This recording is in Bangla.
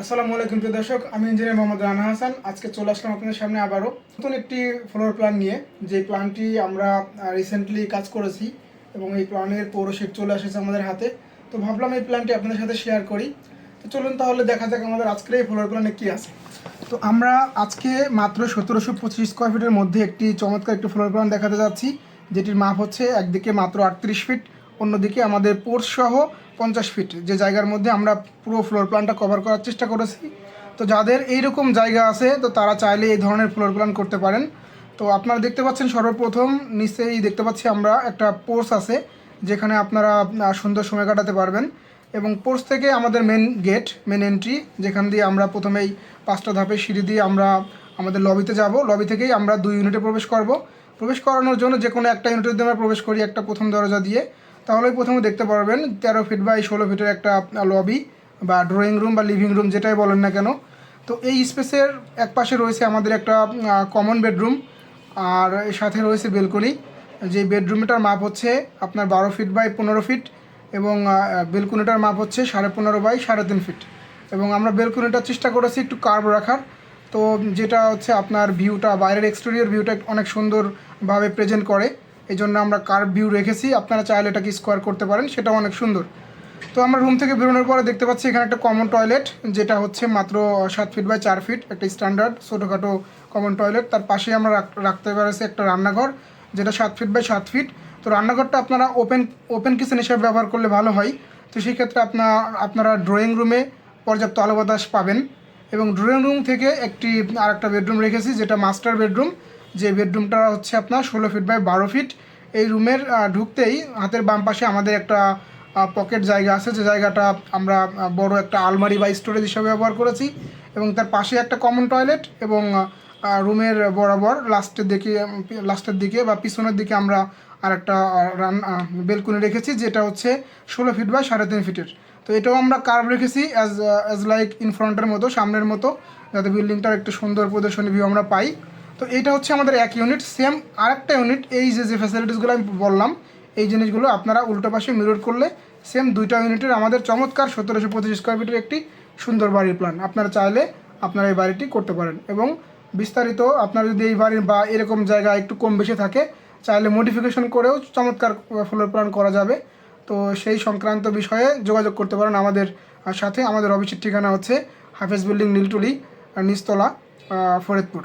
আসসালামু আলাইকুম প্রিয় দর্শক, আমি ইঞ্জিনিয়ার মোহাম্মদ রানা হাসান। আজকে চলে আসলাম আপনাদের সামনে আবারও। নতুন একটি ফ্লোর প্ল্যান নিয়ে, যে প্ল্যানটি আমরা রিসেন্টলি কাজ করেছি এবং এই প্ল্যানের পৌরশিট চলে এসেছে আমাদের হাতে। তো ভাবলাম এই প্ল্যানটি আপনাদের সাথে শেয়ার করি। তো চলুন তাহলে দেখা যাক আমাদের আজকের এই ফ্লোর প্ল্যানে কী আছে। তো আমরা আজকে মাত্র সতেরোশো পঁচিশ স্কোয়ার ফিটের মধ্যে একটি চমৎকার একটি ফ্লোর প্ল্যান দেখাতে যাচ্ছি। যেটির মাপ হচ্ছে একদিকে মাত্র আটত্রিশ ফিট অন্যদিকে আমাদের পোর্স সহ পঞ্চাশ ফিট যে জায়গার মধ্যে আমরা পুরো ফ্লোর প্ল্যানটা কভার করার চেষ্টা করেছি। তো যাদের এইরকম জায়গা আছে, তো তারা চাইলে এই ধরনের ফ্লোর প্ল্যান করতে পারেন। তো আপনারা দেখতে পাচ্ছেন সর্বপ্রথম নিচেই দেখতে পাচ্ছি আমরা একটা পোর্স আছে, যেখানে আপনারা সুন্দর সময় কাটাতে পারবেন। এবং পোর্স থেকে আমাদের মেন গেট মেন এন্ট্রি যেখান দিয়ে আমরা প্রথমেই পাঁচটা ধাপে সিঁড়ি দিয়ে আমরা আমাদের লবিতে যাব। লবি থেকেই আমরা দুই ইউনিটে প্রবেশ করব। প্রবেশ করানোর জন্য যে কোনো একটা ইউনিটের দিয়ে আমরা প্রবেশ করি একটা প্রথম দরজা দিয়ে। তাহলেই প্রথমে দেখতে পারবেন তেরো ফিট বাই ষোলো ফিটের একটা লবি বা ড্রয়িং রুম বা লিভিং রুম যেটাই বলেন না কেন। তো এই স্পেসের এক পাশে রয়েছে আমাদের একটা কমন বেডরুম আর এর সাথে রয়েছে বেলকনি যে বেডরুমটার মাপ হচ্ছে আপনার বারো ফিট বাই পনেরো ফিট এবং বেলকনিটার মাপ হচ্ছে সাড়ে পনেরো বাই সাড়ে তিন ফিট এবং আমরা বেলকনিটার চেষ্টা করেছি একটু কার্ভ রাখার। তো যেটা হচ্ছে আপনার ভিউটা বাইরের এক্সটেরিয়র ভিউটা অনেক সুন্দরভাবে প্রেজেন্ট করে। এই জন্য আমরা কার্ভ ভিউ রেখেছি। আপনারা চাইলে এটাকে স্কোয়ার করতে পারেন, সেটাও অনেক সুন্দর। তো আমরা রুম থেকে বেরোনোর পরে দেখতে পাচ্ছি এখানে একটা কমন টয়লেট যেটা হচ্ছে মাত্র সাত ফিট বাই চার ফিট একটা স্ট্যান্ডার্ড ছোটোখাটো কমন টয়লেট তার পাশেই আমরা রাখ- রাখতে পারছি একটা রান্নাঘর, যেটা সাত ফিট বাই সাত ফিট তো রান্নাঘরটা আপনারা ওপেন ওপেন কিচেন হিসেবে ব্যবহার করলে ভালো হয়। তো সেক্ষেত্রে আপনার আপনারা ড্রয়িং রুমে পর্যাপ্ত আলো বাতাস পাবেন। এবং ড্রয়িং রুম থেকে একটি আরেকটা বেডরুম রেখেছি, যেটা মাস্টার বেডরুম যে বেডরুমটা হচ্ছে আপনার ষোলো ফিট বাই বারো ফিট এই রুমের ঢুকতেই হাতের বাম পাশে আমাদের একটা পকেট জায়গা আছে। যে জায়গাটা আমরা বড় একটা আলমারি বা স্টোরেজ হিসাবে ব্যবহার করেছি এবং তার পাশে একটা কমন টয়লেট এবং রুমের বরাবর লাস্টের দিকে লাস্টের দিকে বা পিছনের দিকে আমরা আর একটা রান বেলকুনি রেখেছি, যেটা হচ্ছে ষোলো ফিট বাই সাড়ে তিন ফিটের তো এটাও আমরা কার্ভ রেখেছি অ্যাজ অ্যাজ লাইক ইনফ্রন্টের মতো, সামনের মতো, যাতে বিল্ডিংটার একটু সুন্দর প্রদর্শনী ভিউ আমরা পাই। তো এটা হচ্ছে আমাদের এক ইউনিট সেম আরেকটা ইউনিট এই যে যে ফ্যাসিলিটিসগুলো আমি বললাম, এই জিনিসগুলো আপনারা উল্টো পাশে মিরর করলে সেম দুইটা ইউনিটের আমাদের চমৎকার সতেরোশো পঁচিশ স্কোয়ার ফিটের একটি সুন্দর বাড়ির প্ল্যান আপনারা চাইলে আপনারা এই বাড়িটি করতে পারেন এবং বিস্তারিত আপনার যদি এই বাড়ির বা এরকম জায়গা একটু কম বেশি থাকে, চাইলে মডিফিকেশন করেও চমৎকার ফ্লোর প্ল্যান করা যাবে। তো সেই সংক্রান্ত বিষয়ে যোগাযোগ করতে পারেন আমাদের সাথে। আমাদের অফিসের ঠিকানা হচ্ছে হাফেজ বিল্ডিং, নীলটুলি নিস্তলা ফরিদপুর।